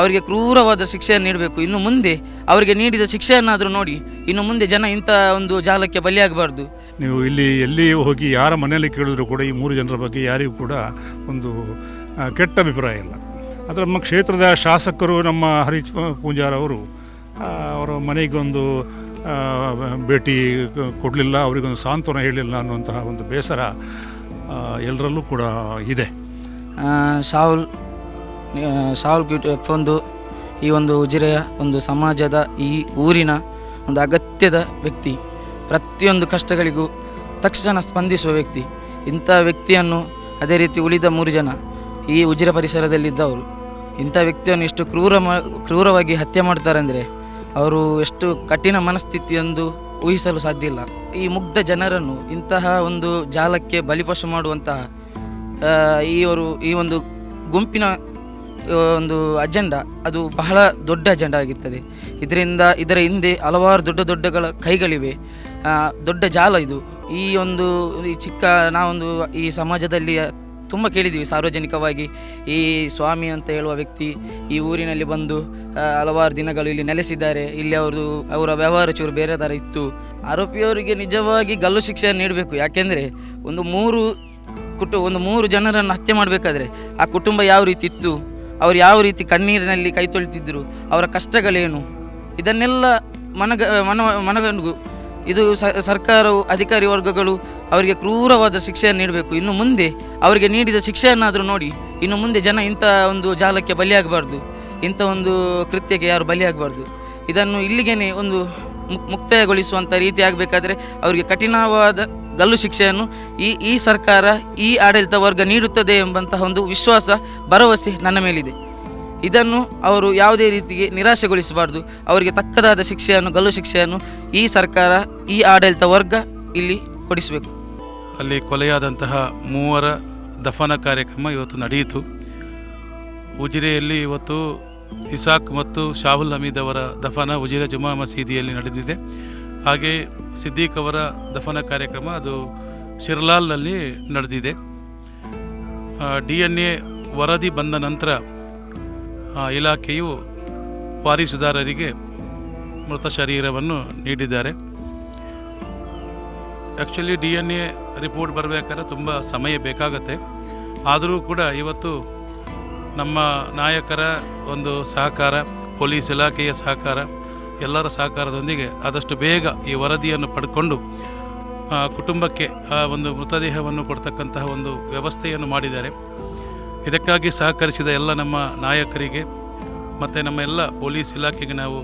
ಅವರಿಗೆ ಕ್ರೂರವಾದ ಶಿಕ್ಷೆಯನ್ನು ನೀಡಬೇಕು. ಇನ್ನು ಮುಂದೆ ಅವರಿಗೆ ನೀಡಿದ ಶಿಕ್ಷೆಯನ್ನಾದರೂ ನೋಡಿ ಇನ್ನು ಮುಂದೆ ಜನ ಇಂಥ ಒಂದು ಜಾಲಕ್ಕೆ ಬಲಿಯಾಗಬಾರ್ದು. ನೀವು ಇಲ್ಲಿ ಎಲ್ಲಿ ಹೋಗಿ ಯಾರ ಮನೆಯಲ್ಲಿ ಕೇಳಿದ್ರು ಕೂಡ ಈ ಮೂರು ಜನರ ಬಗ್ಗೆ ಯಾರಿಗೂ ಕೂಡ ಒಂದು ಕೆಟ್ಟ ಅಭಿಪ್ರಾಯ ಇಲ್ಲ. ಆದರೆ ನಮ್ಮ ಕ್ಷೇತ್ರದ ಶಾಸಕರು ನಮ್ಮ ಹರೀಶ್ ಪೂಂಜಾರ್ ಅವರು ಮನೆಗೊಂದು ಭೇಟಿ ಕೊಡಲಿಲ್ಲ, ಅವರಿಗೊಂದು ಸಾಂತ್ವನ ಹೇಳಿಲ್ಲ ಅನ್ನುವಂತಹ ಒಂದು ಬೇಸರ ಎಲ್ಲರಲ್ಲೂ ಕೂಡ ಇದೆ. ಶಾಹುಲ್ ಶಾಹುಲ್ ಕ್ಯೂಟ್ ಒಂದು, ಈ ಒಂದು ಉಜಿರೆಯ, ಒಂದು ಸಮಾಜದ ಈ ಊರಿನ ಒಂದು ಅಗತ್ಯದ ವ್ಯಕ್ತಿ, ಪ್ರತಿಯೊಂದು ಕಷ್ಟಗಳಿಗೂ ತಕ್ಷಣ ಸ್ಪಂದಿಸುವ ವ್ಯಕ್ತಿ, ಇಂಥ ವ್ಯಕ್ತಿಯನ್ನು ಅದೇ ರೀತಿ ಉಳಿದ ಮೂರು ಜನ ಈ ಉಜಿರೆ ಪರಿಸರದಲ್ಲಿದ್ದವರು, ಇಂಥ ವ್ಯಕ್ತಿಯನ್ನು ಇಷ್ಟು ಕ್ರೂರ ಕ್ರೂರವಾಗಿ ಹತ್ಯೆ ಮಾಡ್ತಾರೆ ಅಂದರೆ ಅವರು ಎಷ್ಟು ಕಠಿಣ ಮನಸ್ಥಿತಿ ಎಂದು ಊಹಿಸಲು ಸಾಧ್ಯ ಇಲ್ಲ. ಈ ಮುಗ್ಧ ಜನರನ್ನು ಇಂತಹ ಒಂದು ಜಾಲಕ್ಕೆ ಬಲಿಪಶು ಮಾಡುವಂತಹ ಈವರು ಈ ಒಂದು ಗುಂಪಿನ ಒಂದು ಅಜೆಂಡಾ, ಅದು ಬಹಳ ದೊಡ್ಡ ಅಜೆಂಡ ಆಗಿರ್ತದೆ. ಇದರಿಂದ, ಇದರ ಹಿಂದೆ ಹಲವಾರು ದೊಡ್ಡ ದೊಡ್ಡಗಳ ಕೈಗಳಿವೆ. ದೊಡ್ಡ ಜಾಲ ಇದು. ಈ ಒಂದು, ಈ ಚಿಕ್ಕ, ನಾವೊಂದು ಈ ಸಮಾಜದಲ್ಲಿ ತುಂಬ ಕೇಳಿದ್ದೀವಿ ಸಾರ್ವಜನಿಕವಾಗಿ. ಈ ಸ್ವಾಮಿ ಅಂತ ಹೇಳುವ ವ್ಯಕ್ತಿ ಈ ಊರಿನಲ್ಲಿ ಬಂದು ಹಲವಾರು ದಿನಗಳು ಇಲ್ಲಿ ನೆಲೆಸಿದ್ದಾರೆ. ಇಲ್ಲಿ ಅವರು ಅವರ ವ್ಯವಹಾರ ಚೂರು ಬೇರೆ ಥರ ಇತ್ತು. ಆರೋಪಿಯವರಿಗೆ ನಿಜವಾಗಿ ಗಲ್ಲು ಶಿಕ್ಷೆ ನೀಡಬೇಕು. ಯಾಕೆಂದರೆ ಒಂದು ಮೂರು ಕುಟು, ಒಂದು ಮೂರು ಜನರನ್ನು ಹತ್ಯೆ ಮಾಡಬೇಕಾದ್ರೆ ಆ ಕುಟುಂಬ ಯಾವ ರೀತಿ ಇತ್ತು, ಅವರು ಯಾವ ರೀತಿ ಕಣ್ಣೀರಿನಲ್ಲಿ ಕೈ ತೊಳಿತಿದ್ದರು ಅವರ ಕಷ್ಟಗಳೇನು, ಇದನ್ನೆಲ್ಲ ಮನಗ ಮನ ಮನಗಂಡು ಇದು ಸರ್ಕಾರವು, ಅಧಿಕಾರಿ ವರ್ಗಗಳು ಅವರಿಗೆ ಕ್ರೂರವಾದ ಶಿಕ್ಷೆಯನ್ನು ನೀಡಬೇಕು. ಇನ್ನು ಮುಂದೆ ಅವರಿಗೆ ನೀಡಿದ ಶಿಕ್ಷೆಯನ್ನಾದರೂ ನೋಡಿ, ಇನ್ನು ಮುಂದೆ ಜನ ಇಂಥ ಒಂದು ಜಾಲಕ್ಕೆ ಬಲಿಯಾಗಬಾರ್ದು. ಇಂಥ ಒಂದು ಕೃತ್ಯಕ್ಕೆ ಯಾರು ಬಲಿಯಾಗಬಾರ್ದು. ಇದನ್ನು ಇಲ್ಲಿಗೇನೆ ಒಂದು ಮುಕ್- ಮುಕ್ತಾಯಗೊಳಿಸುವಂಥ ರೀತಿ ಆಗಬೇಕಾದ್ರೆ ಅವರಿಗೆ ಕಠಿಣವಾದ ಗಲ್ಲು ಶಿಕ್ಷೆಯನ್ನು ಈ ಈ ಸರ್ಕಾರ, ಈ ಆಡಳಿತ ವರ್ಗ ನೀಡುತ್ತದೆ ಎಂಬಂತಹ ಒಂದು ವಿಶ್ವಾಸ, ಭರವಸೆ ನನ್ನ ಮೇಲಿದೆ. ಇದನ್ನು ಅವರು ಯಾವುದೇ ರೀತಿಗೆ ನಿರಾಶೆಗೊಳಿಸಬಾರ್ದು. ಅವರಿಗೆ ತಕ್ಕದಾದ ಶಿಕ್ಷೆಯನ್ನು, ಗಲ್ಲು ಶಿಕ್ಷೆಯನ್ನು ಈ ಸರ್ಕಾರ, ಈ ಆಡಳಿತ ವರ್ಗ ಇಲ್ಲಿ ಕೊಡಿಸಬೇಕು. ಅಲ್ಲಿ ಕೊಲೆಯಾದಂತಹ ಮೂವರ ದಫನ ಕಾರ್ಯಕ್ರಮ ಇವತ್ತು ನಡೆಯಿತು. ಉಜಿರೆಯಲ್ಲಿ ಇವತ್ತು ಇಸಾಕ್ ಮತ್ತು ಶಾಹುಲ್ ಹಮೀದ್ ಅವರ ದಫನ ಉಜಿರೆ ಜುಮಾ ಮಸೀದಿಯಲ್ಲಿ ನಡೆದಿದೆ. ಹಾಗೆ ಸಿದ್ದೀಕ್ ಅವರ ದಫನ ಕಾರ್ಯಕ್ರಮ ಅದು ಶಿರ್ಲಾಲ್ನಲ್ಲಿ ನಡೆದಿದೆ. ಡಿ ಎನ್ ಎ ವರದಿ ಬಂದ ನಂತರ ಇಲಾಖೆಯು ವಾರಿಸುದಾರರಿಗೆ ಮೃತ ಶರೀರವನ್ನು ನೀಡಿದ್ದಾರೆ. Actually D N A report ಬರಬೇಕಾದ್ರೆ ತುಂಬ ಸಮಯ ಬೇಕಾಗತ್ತೆ. ಆದರೂ ಕೂಡ ಇವತ್ತು ನಮ್ಮ ನಾಯಕರ ಒಂದು ಸಹಕಾರ, ಪೊಲೀಸ್ ಇಲಾಖೆಯ ಸಹಕಾರ, ಎಲ್ಲರ ಸಹಕಾರದೊಂದಿಗೆ ಆದಷ್ಟು ಬೇಗ ಈ ವರದಿಯನ್ನು ಪಡ್ಕೊಂಡು ಕುಟುಂಬಕ್ಕೆ ಒಂದು ಮೃತದೇಹವನ್ನು ಕೊಡ್ತಕ್ಕಂತಹ ಒಂದು ವ್ಯವಸ್ಥೆಯನ್ನು ಮಾಡಿದ್ದಾರೆ. ಇದಕ್ಕಾಗಿ ಸಹಕರಿಸಿದ ಎಲ್ಲ ನಮ್ಮ ನಾಯಕರಿಗೆ ಮತ್ತು ನಮ್ಮ ಎಲ್ಲ ಪೊಲೀಸ್ ಇಲಾಖೆಗೆ ನಾವು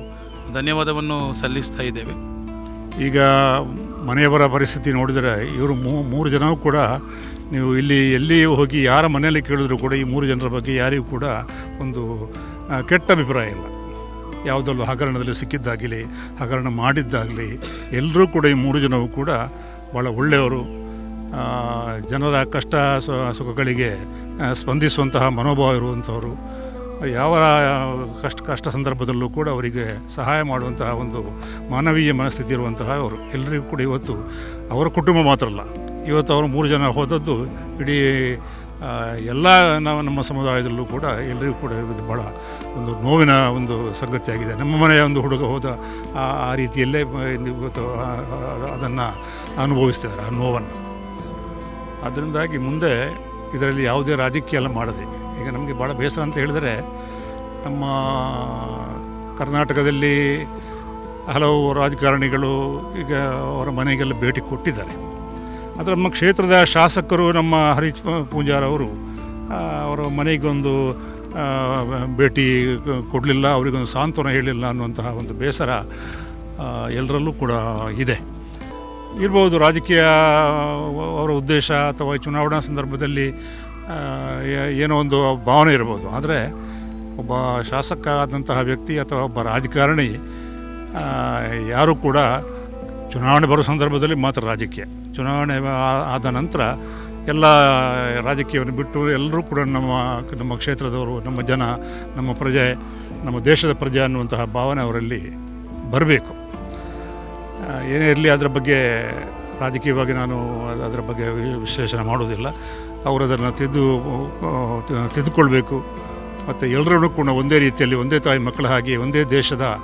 ಧನ್ಯವಾದವನ್ನು ಸಲ್ಲಿಸ್ತಾ ಇದ್ದೇವೆ. ಈಗ ಮನೆಯವರ ಪರಿಸ್ಥಿತಿ ನೋಡಿದರೆ ಇವರು ಮೂರು ಜನವೂ ಕೂಡ ನೀವು ಇಲ್ಲಿ ಎಲ್ಲಿ ಹೋಗಿ ಯಾರ ಮನೆಯಲ್ಲಿ ಕೇಳಿದ್ರು ಕೂಡ ಈ ಮೂರು ಜನರ ಬಗ್ಗೆ ಯಾರಿಗೂ ಕೂಡ ಒಂದು ಕೆಟ್ಟ ಅಭಿಪ್ರಾಯ ಇಲ್ಲ. ಯಾವುದಲ್ಲೂ ಹಗರಣದಲ್ಲಿ ಸಿಕ್ಕಿದ್ದಾಗಲಿ, ಹಗರಣ ಮಾಡಿದ್ದಾಗಲಿ, ಎಲ್ಲರೂ ಕೂಡ ಈ ಮೂರು ಜನವು ಕೂಡ ಭಾಳ ಒಳ್ಳೆಯವರು. ಜನರ ಕಷ್ಟ ಸುಖಗಳಿಗೆ ಸ್ಪಂದಿಸುವಂತಹ ಮನೋಭಾವ ಇರುವಂಥವರು ಯಾವ, ಕಷ್ಟ ಕಷ್ಟ ಸಂದರ್ಭದಲ್ಲೂ ಕೂಡ ಅವರಿಗೆ ಸಹಾಯ ಮಾಡುವಂತಹ ಒಂದು ಮಾನವೀಯ ಮನಸ್ಥಿತಿ ಇರುವಂತಹ ಅವರು. ಎಲ್ಲರಿಗೂ ಕೂಡ ಇವತ್ತು ಅವರ ಕುಟುಂಬ ಮಾತ್ರ ಅಲ್ಲ. ಇವತ್ತು ಅವರು ಮೂರು ಜನ ಹೋದದ್ದು ಇಡೀ ಎಲ್ಲ ನಾವು ನಮ್ಮ ಸಮುದಾಯದಲ್ಲೂ ಕೂಡ ಎಲ್ಲರಿಗೂ ಕೂಡ ಇದು ಭಾಳ ಒಂದು ನೋವಿನ ಒಂದು ಸಂಗತಿಯಾಗಿದೆ. ನಮ್ಮ ಮನೆಯ ಒಂದು ಹುಡುಗ ಹೋದ ಆ ರೀತಿಯಲ್ಲೇ ಇವತ್ತು ಅದನ್ನು ಅನುಭವಿಸ್ತಿದ್ದಾರೆ, ಆ ನೋವನ್ನು. ಅದರಿಂದಾಗಿ ಮುಂದೆ ಇದರಲ್ಲಿ ಯಾವುದೇ ರಾಜಕೀಯ ಎಲ್ಲ ಮಾಡದೆ. ಈಗ ನಮಗೆ ಭಾಳ ಬೇಸರ ಅಂತ ಹೇಳಿದರೆ, ನಮ್ಮ ಕರ್ನಾಟಕದಲ್ಲಿ ಹಲವು ರಾಜಕಾರಣಿಗಳು ಈಗ ಅವರ ಮನೆಗೆಲ್ಲ ಭೇಟಿ ಕೊಟ್ಟಿದ್ದಾರೆ. ಆದರೆ ನಮ್ಮ ಕ್ಷೇತ್ರದ ಶಾಸಕರು ನಮ್ಮ ಹರೀಶ್ ಪೂಂಜಾರವರು ಅವರ ಮನೆಗೊಂದು ಭೇಟಿ ಕೊಡಲಿಲ್ಲ, ಅವರಿಗೊಂದು ಸಾಂತ್ವನ ಹೇಳಿಲ್ಲ ಅನ್ನುವಂತಹ ಒಂದು ಬೇಸರ ಎಲ್ಲರಲ್ಲೂ ಕೂಡ ಇದೆ. ಇರ್ಬೋದು, ರಾಜಕೀಯ, ಅವರ ಉದ್ದೇಶ ಅಥವಾ ಚುನಾವಣಾ ಸಂದರ್ಭದಲ್ಲಿ ಏನೋ ಒಂದು ಭಾವನೆ ಇರ್ಬೋದು. ಆದರೆ ಒಬ್ಬ ಶಾಸಕ ಆದಂತಹ ವ್ಯಕ್ತಿ ಅಥವಾ ಒಬ್ಬ ರಾಜಕಾರಣಿ ಯಾರು ಕೂಡ ಚುನಾವಣೆ ಬರೋ ಸಂದರ್ಭದಲ್ಲಿ ಮಾತ್ರ ರಾಜಕೀಯ. ಚುನಾವಣೆ ಆದ ನಂತರ ಎಲ್ಲ ರಾಜಕೀಯವನ್ನು ಬಿಟ್ಟು ಎಲ್ಲರೂ ಕೂಡ ನಮ್ಮ ನಮ್ಮ ಕ್ಷೇತ್ರದವರು, ನಮ್ಮ ಜನ, ನಮ್ಮ ಪ್ರಜೆ, ನಮ್ಮ ದೇಶದ ಪ್ರಜೆ ಅನ್ನುವಂತಹ ಭಾವನೆ ಅವರಲ್ಲಿ ಬರಬೇಕು. ಏನೇ ಇರಲಿ ಅದರ ಬಗ್ಗೆ ರಾಜಕೀಯವಾಗಿ ನಾನು ಅದ್- ಅದರ ಬಗ್ಗೆ ವಿಶ್ಲೇಷಣೆ ಮಾಡೋದಿಲ್ಲ. ಅವರು ಅದನ್ನು ತಿದ್ದು ತಿದ್ದುಕೊಳ್ಬೇಕು. ಮತ್ತು ಎಲ್ಲರೂ ಕೂಡ ಒಂದೇ ರೀತಿಯಲ್ಲಿ ಒಂದೇ ತಾಯಿ ಮಕ್ಕಳ ಹಾಗೆ ಒಂದೇ ದೇಶದ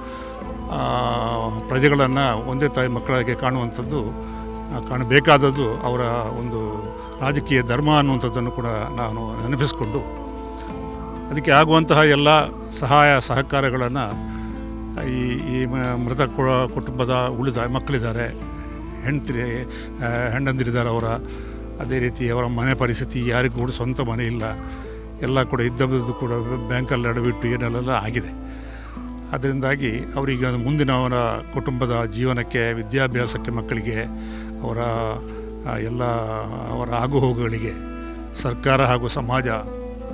ಪ್ರಜೆಗಳನ್ನು ಒಂದೇ ತಾಯಿ ಮಕ್ಕಳಾಗಿ ಕಾಣುವಂಥದ್ದು ಕಾಣಬೇಕಾದದ್ದು ಅವರ ಒಂದು ರಾಜಕೀಯ ಧರ್ಮ ಅನ್ನುವಂಥದ್ದನ್ನು ಕೂಡ ನಾನು ನೆನಪಿಸಿಕೊಂಡು, ಅದಕ್ಕೆ ಆಗುವಂತಹ ಎಲ್ಲ ಸಹಾಯ ಸಹಕಾರಗಳನ್ನು ಈ ಈ ಮೃತ ಕುಟುಂಬದ ಉಳಿದ ಮಕ್ಕಳಿದ್ದಾರೆ. ಹೆಂಡತಿ ಹೆಂಡಂದಿರಿದ್ದಾರೆ ಅವರ. ಅದೇ ರೀತಿ ಅವರ ಮನೆ ಪರಿಸ್ಥಿತಿ ಯಾರಿಗೂ ಕೂಡ ಸ್ವಂತ ಮನೆ ಇಲ್ಲ. ಎಲ್ಲ ಕೂಡ ಇದ್ದದ್ದು ಕೂಡ ಬ್ಯಾಂಕಲ್ಲಿ ಅಡವಿಟ್ಟು ಏನೆಲ್ಲ ಆಗಿದೆ. ಅದರಿಂದಾಗಿ ಅವರಿಗೆ ಮುಂದಿನ ಅವರ ಕುಟುಂಬದ ಜೀವನಕ್ಕೆ, ವಿದ್ಯಾಭ್ಯಾಸಕ್ಕೆ ಮಕ್ಕಳಿಗೆ, ಅವರ ಎಲ್ಲ ಅವರ ಆಗುಹೋಗುಗಳಿಗೆ ಸರ್ಕಾರ ಹಾಗೂ ಸಮಾಜ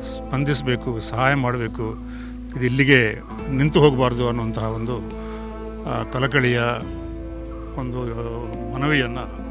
ಸ್ಪಂದಿಸಬೇಕು, ಸಹಾಯ ಮಾಡಬೇಕು. ಇದು ಇಲ್ಲಿಗೆ ನಿಂತು ಹೋಗಬಾರ್ದು ಅನ್ನುವಂತಹ ಒಂದು ಕಲಕಳಿಯ ಒಂದು ಮನವಿಯನ್ನು